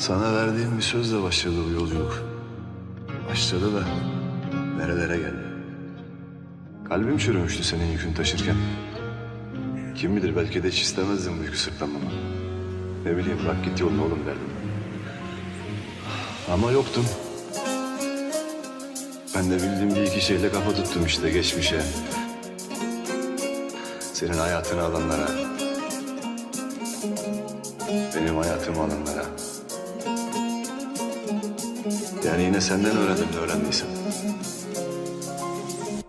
Sana verdiğim bir sözle başladı bu yolculuk. Başladı da nerelere geldi. Kalbim çürümüştü senin yükün taşırken. Kim bilir belki de hiç istemezdim bu yükü sırtlanmamı. Ne bileyim bırak git yoluna oğlum derdim. Ama yoktum. Ben de bildiğim bir iki şeyle kafa tuttum işte geçmişe. Senin hayatını alanlara. Benim hayatımı alanlara. Yani yine senden öğrendim ne öğrendiysem.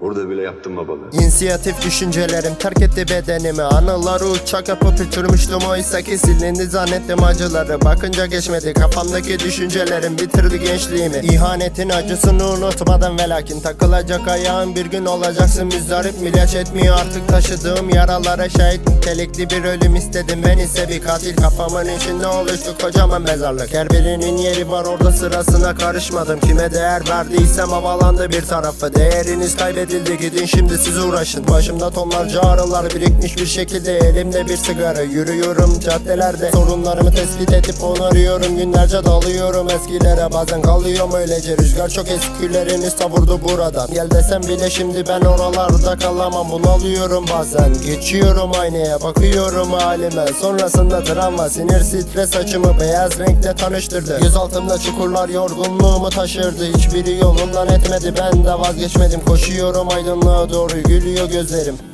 Orada bile yaptım babalığı. İnisiyatif düşüncelerim terk etti bedenimi. Anıları uçak yapıp uçurmuştum oysa ki silindi zannettim acıları. Bakınca geçmedi kafamdaki düşüncelerim bitirdi gençliğimi. İhanetin acısını unutmadım ve lakin takılacak ayağın bir gün olacaksın. Müzdarip Milaç etmiyor artık taşıdığım yaralara şahit. Nitelikli bir ölüm istedim ben ise bir katil. Kafamın içinde oluştu kocaman mezarlık. Her birinin yeri var orada sırasına karışmadım. Kime değer verdiysem havalandı bir tarafı. Değeriniz kaybedildi gidin şimdi siz uğraşın. Başımda tonlarca ağrılar birikmiş bir şekilde Elimde bir sigara. Yürüyorum caddelerde Sorunlarımı tespit edip onarıyorum. Günlerce dalıyorum eskilere bazen kalıyorum öylece. Rüzgar çok eskileriniz savurdu buradan. Gel desem bile şimdi ben oralarda kalamam. Bunalıyorum bazen geçiyorum aynaya bakıyorum halime. Sonrasında travma sinir stres açımı beyaz renkle tanıştırdı. Göz altımda çukurlar yorgunluğumu taşırdı. Hiçbiri yolundan etmedi ben de vazgeçmedim. Koşuyorum aydınlığa doğru gülüyor gözlerim